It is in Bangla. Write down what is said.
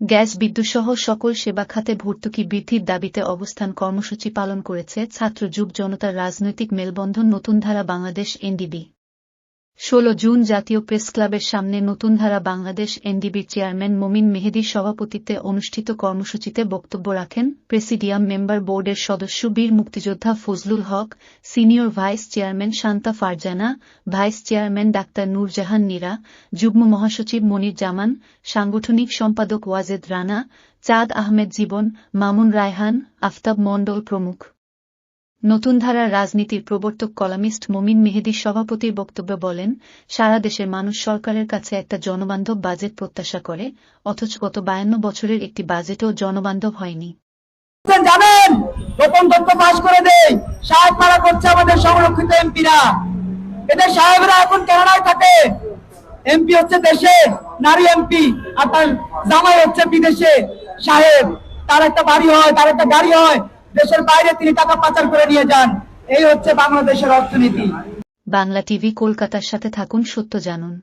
গ্যাস বিদ্যুৎসহ সকল সেবা খাতে ভর্তুকি বৃদ্ধির দাবিতে অবস্থান কর্মসূচি পালন করেছে ছাত্র যুব জনতার রাজনৈতিক মেলবন্ধন নতুন ধারা বাংলাদেশ এনডিবি ষোলো জুন জাতীয় প্রেস ক্লাবের সামনে নতুনধারা বাংলাদেশ এনডিবির চেয়ারম্যান মোমিন মেহেদির সভাপতিত্বে অনুষ্ঠিত কর্মসূচিতে বক্তব্য রাখেন প্রেসিডিয়াম মেম্বার বোর্ডের সদস্য বীর মুক্তিযোদ্ধা Fazlul Haque, senior vice chairman Shanta Farzana, vice chairman doctor Nurjahan Nira, যুগ্ম মহাসচিব মনির জামান, সাংগঠনিক সম্পাদক ওয়াজেদ রানা, চাঁদ আহমেদ জীবন, মামুন রায়হান, আফতাব মণ্ডল প্রমুখ। নতুনধারার রাজনীতির প্রবর্তক কলামিস্ট মোমিন মেহেদির সভাপতির বক্তব্যে বলেন, সারা দেশের মানুষ সরকারের কাছে একটা জনবান্ধব বাজেট প্রত্যাশা করে, অথচ গত বায়ান্ন বছরের একটি বাজেটও জনবান্ধব হয়নি। জানেন, গোপন তথ্য পাশ করে দেই, সাহেব মারা করছে আমাদের সংরক্ষিত এমপিরা। এদের সাহেবরা এখন কেনাডায় থাকে। এমপি হচ্ছে দেশে, নারী এমপি, আর তার জামাই হচ্ছে বিদেশে। সাহেব, তার একটা বাড়ি হয়, তার একটা গাড়ি হয় দেশের বাইরে তিনি টাকা পাচার করে নিয়ে যান। এই হচ্ছে বাংলাদেশের অর্থনীতি। বাংলা টিভি কলকাতার সাথে থাকুন সত্য জানুন।